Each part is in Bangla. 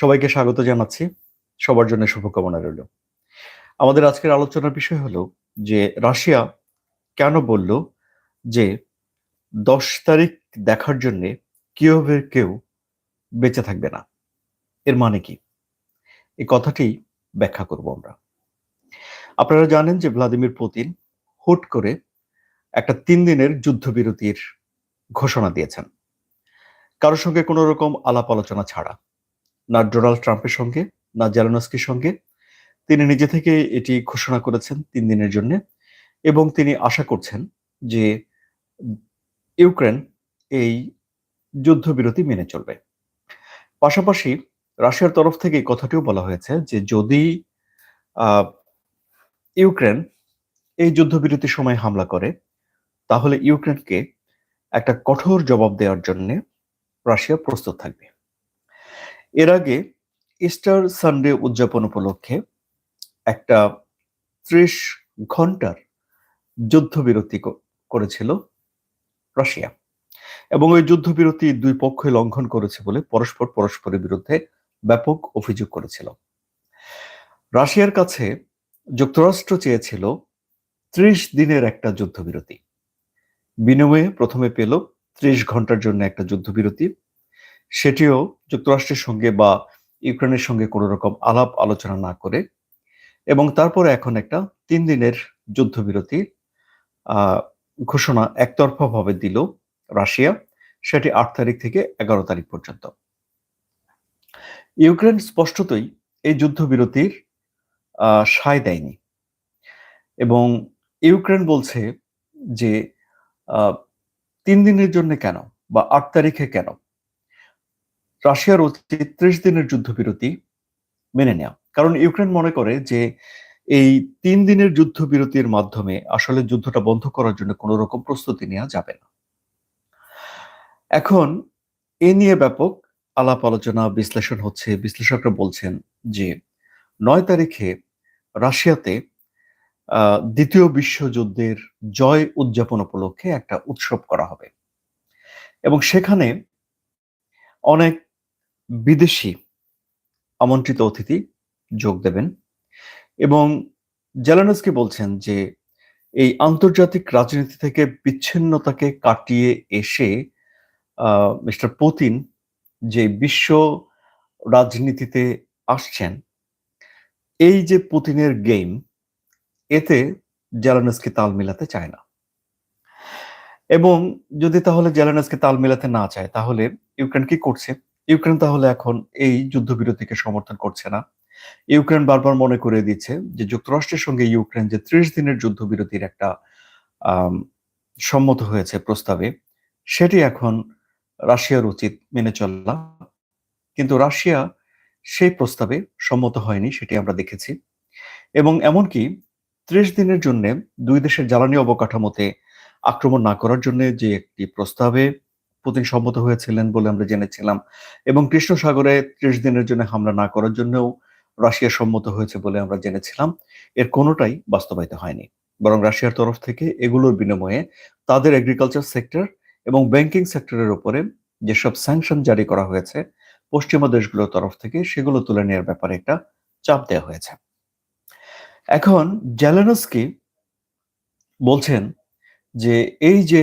সবাইকে স্বাগত জানাচ্ছি। সবার জন্য শুভকামনা রইল। আমাদের আজকের আলোচনার বিষয় হলো যে রাশিয়া কেন বলল যে দশ তারিখ দেখার জন্য কিয়ভের কেউ বেঁচে থাকবে না। এর মানে কি? এই কথাটি ব্যাখ্যা করব আমরা। আপনারা জানেন যে ভ্লাদিমির পুতিন হুট করে একটা তিন দিনের যুদ্ধবিরতির ঘোষণা দিয়েছেন। কারোর সঙ্গে কোনো রকম আলাপ আলোচনা ছাড়া। না ডোনাল্ড ট্রাম্পের সঙ্গে, না জেলানস্কির সঙ্গে। তিনি নিজে থেকে এটি ঘোষণা করেছেন তিন দিনের জন্য। এবং তিনি আশা করছেন যে ইউক্রেন এই যুদ্ধবিরতি মেনে চলবে। পাশাপাশি রাশিয়ার তরফ থেকে কথাটিও বলা হয়েছে যে যদি ইউক্রেন এই যুদ্ধবিরতির সময় হামলা করে, তাহলে ইউক্রেনকে একটা কঠোর জবাব দেওয়ার জন্য রাশিয়া প্রস্তুত থাকবে। এর আগে ইস্টার সানডে উদযাপন উপলক্ষে একটা ত্রিশ ঘণ্টার যুদ্ধবিরতি করেছিল রাশিয়া। এবং ওই যুদ্ধবিরতি দুই পক্ষই লঙ্ঘন করেছে বলে পরস্পর পরস্পরের বিরুদ্ধে ব্যাপক অভিযোগ করেছিল। রাশিয়ার কাছে যুক্তরাষ্ট্র চেয়েছিল ত্রিশ দিনের একটা যুদ্ধবিরতি। বিনিময়ে প্রথমে পেল ত্রিশ ঘণ্টার জন্য একটা যুদ্ধবিরতি। সেটিও যুক্তরাষ্ট্রের সঙ্গে বা ইউক্রেনের সঙ্গে কোনো রকম আলাপ আলোচনা না করে এবং তারপরে এখন একটা তিন দিনের যুদ্ধবিরতি ঘোষণা একতরফাভাবে দিল রাশিয়া, সেটি আট তারিখ থেকে এগারো তারিখ পর্যন্ত। ইউক্রেন স্পষ্টতই এই যুদ্ধবিরতির সায় দেয়নি এবং ইউক্রেন বলছে যে তিন দিনের জন্য কেন বা আট তারিখে কেন? রাশিয়ার উচিত ত্রিশ দিনের যুদ্ধবিরতি মেনে নেওয়া কারণ ইউক্রেন মনে করে যে এই তিন দিনের যুদ্ধবিরতির মাধ্যমে আসলে যুদ্ধটা বন্ধ করার জন্য কোনো রকম প্রস্তুতি নেওয়া যাবে না। এখন এ নিয়ে ব্যাপক আলাপ আলোচনা, বিশ্লেষণ হচ্ছে। বিশ্লেষকরা বলছেন যে নয় তারিখে রাশিয়াতে দ্বিতীয় বিশ্বযুদ্ধের জয় উদযাপন উপলক্ষে একটা উৎসব করা হবে। এবং সেখানে অনেক বিদেশি আমন্ত্রিত অতিথি যোগ দেবেন এবং জেলানসকে বলছেন যে এই আন্তর্জাতিক রাজনীতি থেকে বিচ্ছিন্নতাকে কাটিয়ে এসে মিস্টার পুতিন যে বিশ্ব রাজনীতিতে আসছেন, এই যে পুতিনের গেম, এতে জেলানসকে তাল মিলাতে চায় না। এবং যদি তাহলে জেলানসকে তাল মিলাতে না চায়, তাহলে ইউক্রেন কি করছে? ইউক্রেন তাহলে এখন এই যুদ্ধবিরতিকে সমর্থন করছে না। ইউক্রেন বারবার মনে করে দিচ্ছে যে যুক্তরাষ্ট্রের সঙ্গে ইউক্রেন যে ত্রিশ দিনের যুদ্ধবিরতির একটা সম্মত হয়েছে প্রস্তাবে, সেটি এখন রাশিয়ার উচিত মেনে চলা। কিন্তু রাশিয়া সেই প্রস্তাবে সম্মত হয়নি, সেটি আমরা দেখেছি। এবং এমনকি ত্রিশ দিনের জন্য দুই দেশের জ্বালানি অবকাঠামোতে আক্রমণ না করার জন্য যে একটি প্রস্তাবে পুতিন সম্মত হয়েছিলেন বলে আমরা জেনেছিলাম। এবং কৃষ্ণ সাগরে ত্রিশ দিনের জন্য হামলা না করার জন্যও রাশিয়া সম্মত হয়েছে বলে আমরা জেনেছিলাম। এর কোনোটাই বাস্তবায়িত হয়নি। বরং রাশিয়ার তরফ থেকে এগুলোর বিনিময়ে তাদের এগ্রিকালচার সেক্টর এবং ব্যাংকিং সেক্টরের উপরে যেসব স্যাংশন জারি করা হয়েছে, পশ্চিমা দেশগুলোর তরফ থেকে সেগুলো তুলে নেওয়ার ব্যাপারে একটা চাপ দেওয়া হয়েছে। এখন জেলেনস্কি বলছেন যে এই যে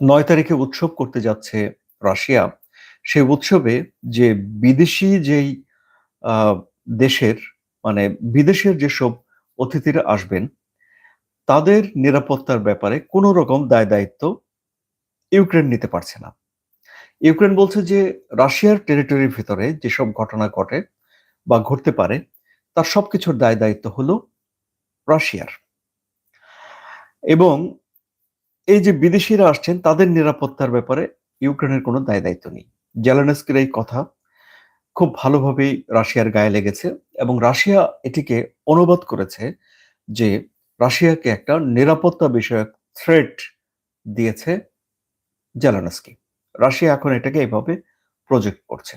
নয় তারিখে উৎসব করতে যাচ্ছে রাশিয়া। সেই উৎসবে যে বিদেশি যেই দেশের মানে বিদেশের যেসব অতিথিরা আসবেন, তাদের নিরাপত্তার ব্যাপারে কোনো রকম দায় দায়িত্ব ইউক্রেন নিতে পারছে না। ইউক্রেন বলছে যে রাশিয়ার টেরিটরির ভিতরে যেসব ঘটনা ঘটে বা ঘটতে পারে, তার সবকিছুর দায় দায়িত্ব হলো রাশিয়ার। এবং এই যে বিদেশিরা আসছেন, তাদের নিরাপত্তার ব্যাপারে ইউক্রেনের কোনো দায় দায়িত্ব নেই। জেলানস্কির এই কথা খুব ভালোভাবেই রাশিয়ার গায়ে লেগেছে এবং রাশিয়া এটিকে অনুবাদ করেছে যে রাশিয়াকে একটা নিরাপত্তা বিষয়ক থ্রেট দিয়েছে জেলানস্কি। রাশিয়া এখন এটাকে এইভাবে প্রজেক্ট করছে।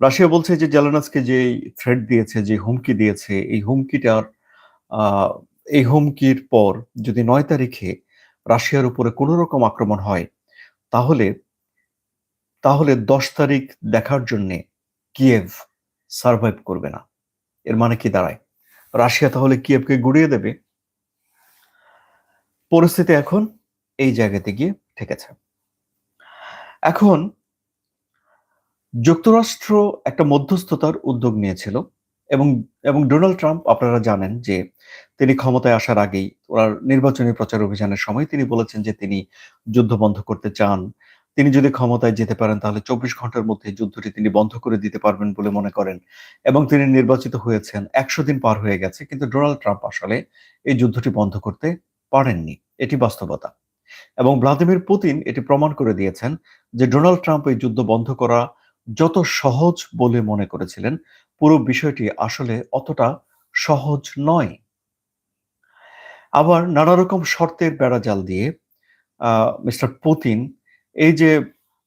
রাশিয়া বলছে যে জেলানস্কি যে থ্রেট দিয়েছে, যে হুমকি দিয়েছে, এই হুমকিটার এই হুমকির পর যদি নয় তারিখে রাশিয়ার উপরে কোনো রকম আক্রমণ হয়, তাহলে তাহলে দশ তারিখ দেখার জন্যে কিয়েভ সার্ভাইভ করবে না। এর মানে কি দাঁড়ায়? রাশিয়া তাহলে কিয়েভকে গুড়িয়ে দেবে। পরিস্থিতি এখন এই জায়গাতে গিয়ে ঠেকেছে এখন যুক্তরাষ্ট্র একটা মধ্যস্থতার উদ্যোগ নিয়েছিল। এবং এবং ডোনাল্ড ট্রাম্প আপনারা জানেন যে তিনি ক্ষমতায় আসার আগেই ওনার নির্বাচনী প্রচার অভিযানের সময় তিনি বলেছেন যে তিনি যুদ্ধ বন্ধ করতে চান। তিনি যদি ক্ষমতায় যেতে পারেন তাহলে চব্বিশ ঘণ্টার মধ্যে যুদ্ধটি তিনি বন্ধ করে দিতে পারবেন বলে মনে করেন এবং তিনি নির্বাচিত হয়েছেন। একশো দিন পার হয়ে গেছে কিন্তু ডোনাল্ড ট্রাম্প আসলে এই যুদ্ধটি বন্ধ করতে পারেননি। এটি বাস্তবতা। এবং ভ্লাদিমির পুতিন এটি প্রমাণ করে দিয়েছেন যে ডোনাল্ড ট্রাম্প এই যুদ্ধ বন্ধ করা যত সহজ বলে মনে করেছিলেন পুরো বিষয়টি আসলে অতটা সহজ নয়। আবার নানা রকম শর্তের বেড়াজাল দিয়ে মিস্টার পুতিন এই যে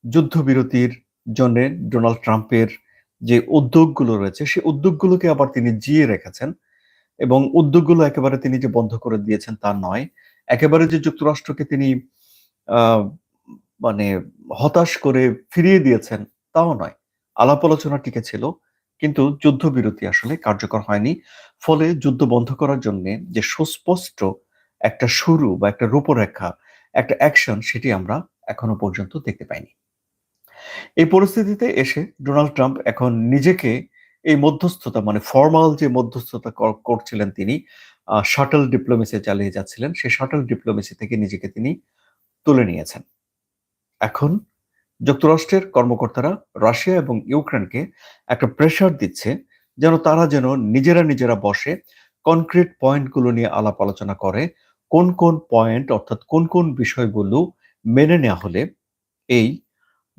যুদ্ধবিরতির জন্য ডোনাল্ড ট্রাম্পের যে উদ্যোগগুলো রয়েছে সেই উদ্যোগগুলোকে আবার তিনি জিয়ে রেখেছেন এবং উদ্যোগগুলো একেবারে তিনি যে বন্ধ করে দিয়েছেন তা নয়। একেবারে যে যুক্তরাষ্ট্রকে তিনি মানে হতাশ করে ফিরিয়ে দিয়েছেন তাও নয়। আলাপ আলোচনা টিকে ছিল। কিন্তু যুদ্ধবিরতি আসলে কার্যকর হয়নি। ফলে যুদ্ধ বন্ধ করার জন্য যে সুস্পষ্ট একটা শুরু বা একটা রূপরেখা, একটা অ্যাকশন সেটি আমরা এখনও পর্যন্ত দেখতে পাইনি। এই পরিস্থিতিতে এসে ডোনাল্ড ট্রাম্প এখন নিজেকে এই মধ্যস্থতা মানে ফর্মাল যে মধ্যস্থতা করছিলেন তিনি শাটল ডিপ্লোমেসি চালিয়ে যাচ্ছিলেন, সেই শাটল ডিপ্লোমেসি থেকে নিজেকে তিনি তুলে নিয়েছেন। এখন যুক্তরাষ্ট্রের কর্মকর্তারা রাশিয়া এবং ইউক্রেনকে একটা প্রেশার দিচ্ছে যেন তারা যেন নিজেরা নিজেরা বসে কনক্রিট পয়েন্টগুলো নিয়ে আলাপ আলোচনা করে, কোন কোন পয়েন্ট অর্থাৎ কোন কোন বিষয়গুলো মেনে নেওয়া হলে এই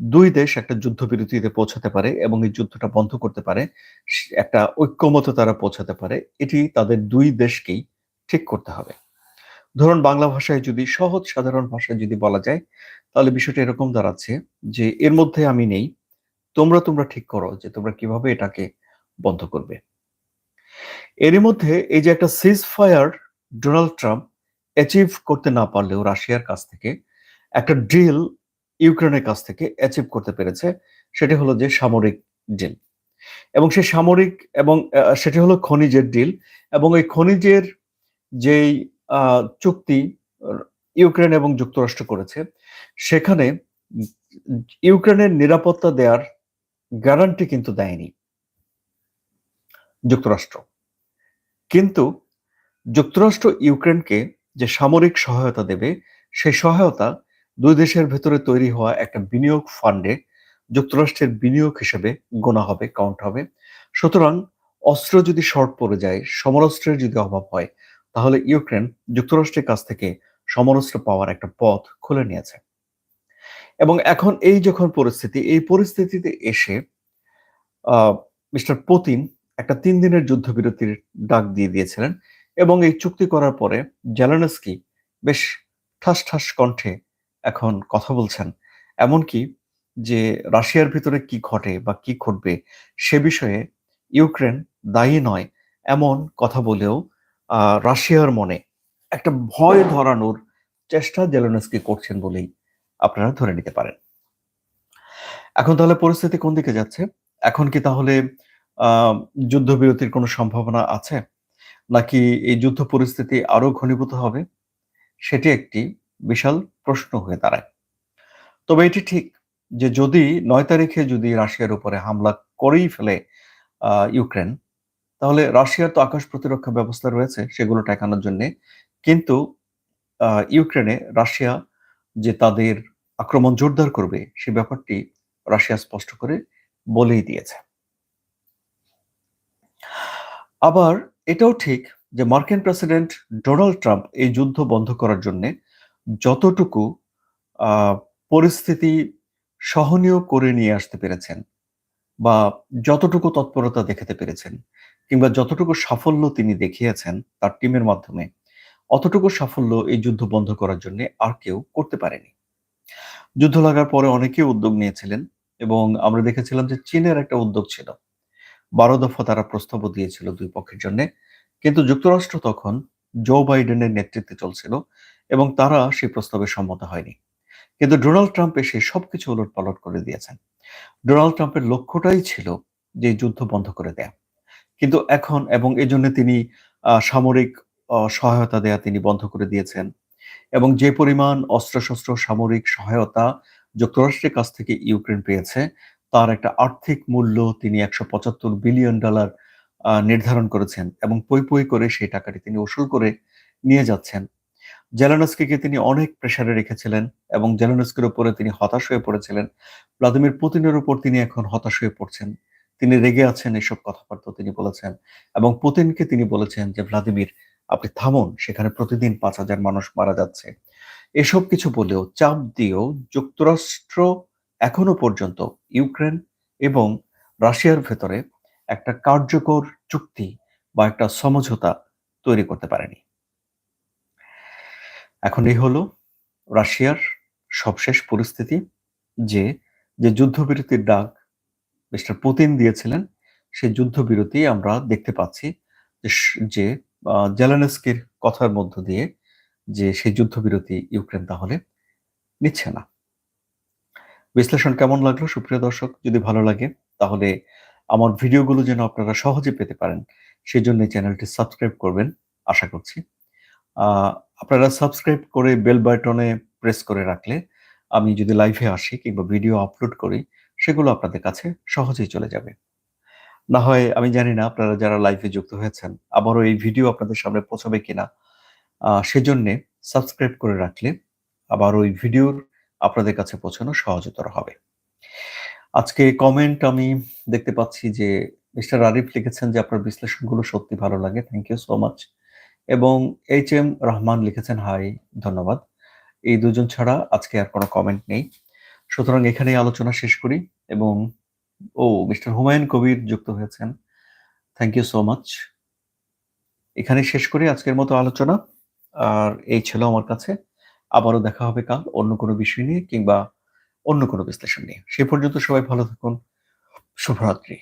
দুই দেশ একটা যুদ্ধবিরতিতে পৌঁছাতে পারে এবং এই যুদ্ধটা বন্ধ করতে পারে, একটা ঐক্যমত তারা পৌঁছাতে পারে, এটি তাদের দুই দেশকেই ঠিক করতে হবে। ধরুন বাংলা ভাষায় যদি, সহজ সাধারণ ভাষায় যদি বলা যায়, তাহলে বিষয়টা এরকম দাঁড়াচ্ছে যে এর মধ্যে আমি নেই, তোমরা তোমরা ঠিক করো যে তোমরা কীভাবে এটাকে বন্ধ করবে। এরই মধ্যে এই যে একটা cease fire Donald Trump achieve করতে না পারলেও রাশিয়ার কাছ থেকে একটা ড্রিল ইউক্রেনের কাছ থেকে অ্যাচিভ করতে পেরেছে, সেটি হলো যে সামরিক ডিল এবং সেই সামরিক এবং সেটি হলো খনিজের ডিল এবং এই খনিজের যেই চুক্তি ইউক্রেন এবং যুক্তরাষ্ট্র করেছে। সেখানে ইউক্রেনের নিরাপত্তা দেওয়ার গ্যারান্টি কিন্তু দেয়নি যুক্তরাষ্ট্র। কিন্তু যুক্তরাষ্ট্র ইউক্রেনকে যে সামরিক সহায়তা দেবে, সেই সহায়তা দুই দেশের ভেতরে তৈরি হওয়া একটা বিনিয়োগ ফান্ডে যুক্তরাষ্ট্রের বিনিয়োগ হিসেবে গোনা হবে কাউন্ট হবে। সুতরাং অস্ত্র যদি শর্ট পড়ে যায়, সমরাস্ত্রের যদি অভাব হয় তাহলে ইউক্রেন যুক্তরাষ্ট্রের কাছ থেকে সমরস্ত্র পাওয়ার একটা পথ খুলে নিয়েছে। এবং এখন এই যখন পরিস্থিতি, এই পরিস্থিতিতে এসে মিস্টার পুতিন একটা তিন দিনের যুদ্ধবিরতির ডাক দিয়ে দিয়েছিলেন এবং এই চুক্তি করার পরে জেলানস্কি বেশ ঠাস ঠাস কণ্ঠে এখন কথা বলছেন। এমনকি যে রাশিয়ার ভিতরে কি ঘটে বা কি ঘটবে সে বিষয়ে ইউক্রেন দায়ী নয়, এমন কথা বলেও রাশিয়ার মনে একটা ভয় ধরানোর চেষ্টা জেলেনস্কি করছেন বলেই আপনারা ধরে নিতে পারেন। এখন তাহলে পরিস্থিতি কোন দিকে যাচ্ছে? এখন কি তাহলে যুদ্ধবিরতির কোনো সম্ভাবনা আছে? নাকি এই যুদ্ধ পরিস্থিতি আরও ঘনীভূত হবে? সেটি একটি বিশাল প্রশ্ন হয়ে দাঁড়ায়। তবে এটি ঠিক যে যদি নয় তারিখে যদি রাশিয়ার উপরে হামলা করেই ফেলে ইউক্রেন তাহলে রাশিয়ার তো আকাশ প্রতিরক্ষা ব্যবস্থা রয়েছে সেগুলো ঠেকানোর জন্য। কিন্তু ইউক্রেনে রাশিয়া যে তাদের আক্রমণ জোরদার করবে সে ব্যাপারটি রাশিয়া স্পষ্ট করে বলেই দিয়েছে। আবার এটাও ঠিক যে মার্কিন প্রেসিডেন্ট ডোনাল্ড ট্রাম্প এই যুদ্ধ বন্ধ করার জন্য যতটুকু পরিস্থিতি সহনীয় করে নিয়ে আসতে পেরেছেন বা যতটুকু তৎপরতা দেখাতে পেরেছেন কিংবা যতটুকু সাফল্য তিনি দেখিয়েছেন তার টিমের মাধ্যমে, অতটুকু সাফল্য এই যুদ্ধ বন্ধ করার জন্য আর কেউ করতে পারেনি। যুদ্ধ লাগার পরে অনেকেই উদ্যোগ নিয়েছিলেন এবং আমরা দেখেছিলাম যে চীনের একটা উদ্যোগ ছিল। বারো দফা তারা প্রস্তাব দিয়েছিল দুই পক্ষের জন্য, কিন্তু যুক্তরাষ্ট্র তখন জো বাইডেনের নেতৃত্বে চলছিল এবং তারা সেই প্রস্তাবে সম্মত হয়নি। কিন্তু ডোনাল্ড ট্রাম্প এসে সবকিছু উলট পালট করে দিয়েছেন। ডোনাল্ড ট্রাম্পের লক্ষ্যটাই ছিল যে যুদ্ধ বন্ধ করে দেয়া। কিন্তু এখন এবং এই জন্য তিনি সামরিক সহায়তা দেয়া তিনি বন্ধ করে দিয়েছেন। এবং যে পরিমাণ অস্ত্রশস্ত্র, সামরিক সহায়তা যুক্তরাষ্ট্রের কাছ থেকে ইউক্রেন পেয়েছে, তার একটা আর্থিক মূল্য তিনি একশো পঁচাত্তর বিলিয়ন ডলার নির্ধারণ করেছেন এবং পই পই করে সেই টাকাটি তিনি উসুল করে নিয়ে যাচ্ছেন। জেলানস্কিকে তিনি অনেক প্রেশারে রেখেছিলেন এবং জেলানস্কির উপরে তিনি হতাশ হয়ে পড়েছিলেন। ভ্লাদিমির পুতিনের উপর তিনি এখন হতাশ হয়ে পড়ছেন। তিনি রেগে আছেন এসব কথাবার্তা তিনি বলেছেন এবং পুতিনকে তিনি বলেছেন যে, ভ্লাদিমির, আপনি থামুন, সেখানে প্রতিদিন পাঁচ হাজার মানুষ মারা যাচ্ছে। এসব কিছু বলেও চাপ দিয়েও যুক্তরাষ্ট্র এখনও পর্যন্ত ইউক্রেন এবং রাশিয়ার ভেতরে একটা কার্যকর চুক্তি বা একটা সমঝোতা তৈরি করতে পারেনি। এখন এই হলো রাশিয়ার সবশেষ পরিস্থিতি, যে যে যুদ্ধবিরতির ডাক মিস্টার পুতিন দিয়েছিলেন, সেই যুদ্ধবিরতি আমরা দেখতে পাচ্ছি যে জেলানস্কির কথার মধ্য দিয়ে যে সেই যুদ্ধবিরতি ইউক্রেন তাহলে নিচ্ছে না। বিশ্লেষণ কেমন লাগল সুপ্রিয় দর্শক? যদি ভালো লাগে, তাহলে আমার ভিডিওগুলো যেন আপনারা সহজে পেতে পারেন, সেই জন্য চ্যানেলটি সাবস্ক্রাইব করবেন, আশা করছি। আপনারা সাবস্ক্রাইব করে বেল বাটনে প্রেস করে রাখলে আমি যদি লাইভে আসি কিংবা ভিডিও আপলোড করি সেগুলো আপনাদের কাছে সহজেই চলে যাবে। না হয়, আমি জানি না আপনারা যারা লাইভে যুক্ত হয়েছেন, আবারও এই ভিডিও আপনাদের সামনে পৌঁছাবে কিনা। সেজন্যে সাবস্ক্রাইব করে রাখলে আবার ওই ভিডিওর আপনাদের কাছে পৌঁছানো সহজতর হবে। আজকে কমেন্ট আমি দেখতে পাচ্ছি যে মিস্টার আরিফ লিখেছেন যে আপনার বিশ্লেষণগুলো সত্যি ভালো লাগে থ্যাংক ইউ সো মাচ এবং এইচ এম রহমান লিখেছেন হাই ধন্যবাদ। এই দুজন ছাড়া আজকে আর কোনো কমেন্ট নেই। সুতরাং এখানেই আলোচনা শেষ করি এবং, ও, মিস্টার হুমায়ুন কবির যুক্ত হয়েছেন। থ্যাংক ইউ সো মাচ এখানে শেষ করি আজকের মতো আলোচনা। আর এই ছিল আমার কাছে। আবারও দেখা হবে কাল অন্য কোনো বিষয় নিয়ে কিংবা অন্য কোনো বিশ্লেষণ নিয়ে। সে পর্যন্ত সবাই ভালো থাকুন। শুভরাত্রি।